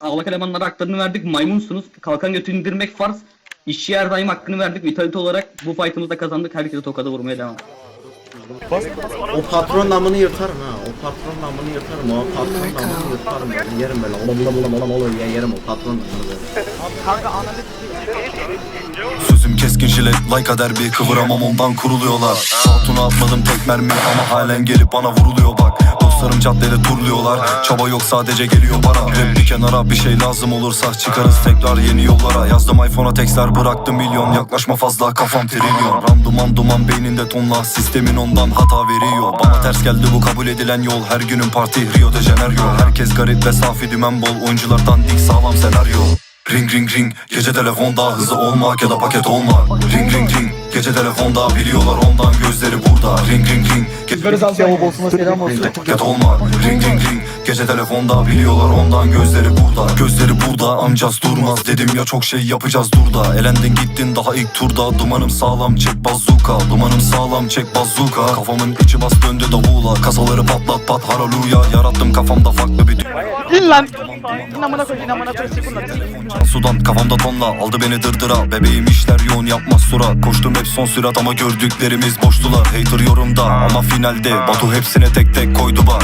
Ağlak elemanlara haklarını verdik. Maymunsunuz. Kalkan götü indirmek farz. İşçiye her daim hakkını verdik. Vitality olarak bu fight'ımızda kazandık. Herkese tokada vurmaya devam. O patron namını yırtarım ha. O patron namını yırtarım. O patron namını yırtarım. Ben yerim böyle. Ola bula bula bula bula ye yerim o patron namını böyle. Sözüm keskin jilet like derbi kıvıramam ondan kuruluyorlar Hatuna atmadım tek mermi ama halen gelip bana vuruluyor bak Dostlarım caddede turluyorlar. Çaba yok sadece geliyor para Rap bir kenara bir şey lazım olursa Çıkarız tekrar yeni yollara. Yazdım iPhone'a tekstler bıraktım milyon. Yaklaşma fazla kafam trilyon. Randuman duman beyninde tonla Sistemin ondan hata veriyor. Bana ters geldi bu kabul edilen yol. Her günün parti Rio de Janeiro. Herkes garip ve safi dümen bol. Oyunculardan dik sağlam senaryo. Ring ring ring. Gece telefonda hızlı olmak ya da paket olmak. Ring ring ring. Gece telefonda biliyorlar ondan gözleri burada. Ring ring ring. Gece paket olmak Ring ring ring. Gece telefonda biliyorlar ondan. Gözleri burada Gözleri burada. Amcaz durmaz dedim ya çok şey yapacağız durda Elendin gittin daha ilk turda. Dumanım sağlam çek bazuka Dumanım sağlam çek bazuka Kafamın içi bas döndü davula. Kasaları patlat pat haraluya. Yarattım kafamda farklı bir İn lan. İn amına koy, in amına koy, sıkın lan. Sudan kafamda tonla aldı beni dırdıra. Bebeğim işler yoğun yapmaz sura. Koştum hep son sürat ama gördüklerimiz boştular. Hater yorumda ama finalde Batu hepsine tek tek koydu bak.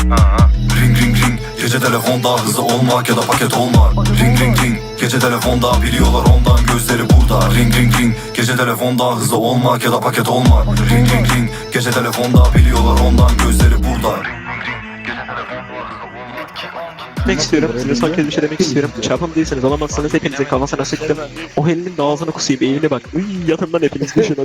Ring ring ring gece telefonda hızlı olmak ya da paket olmak. Ring ring ring gece telefonda biliyorlar ondan gözleri burada. Ring ring ring gece telefonda hızlı olmak ya da paket olmak. Ring ring ring gece telefonda biliyorlar ondan gözleri burada demek istiyorum. Size son kez bir şey demek istiyorum. Çapım değilseniz alamazsanız hepinize kafasına sıktım. O helinin de ağzına kusayım eğimine bak. Uy yatımdan hepiniz düşün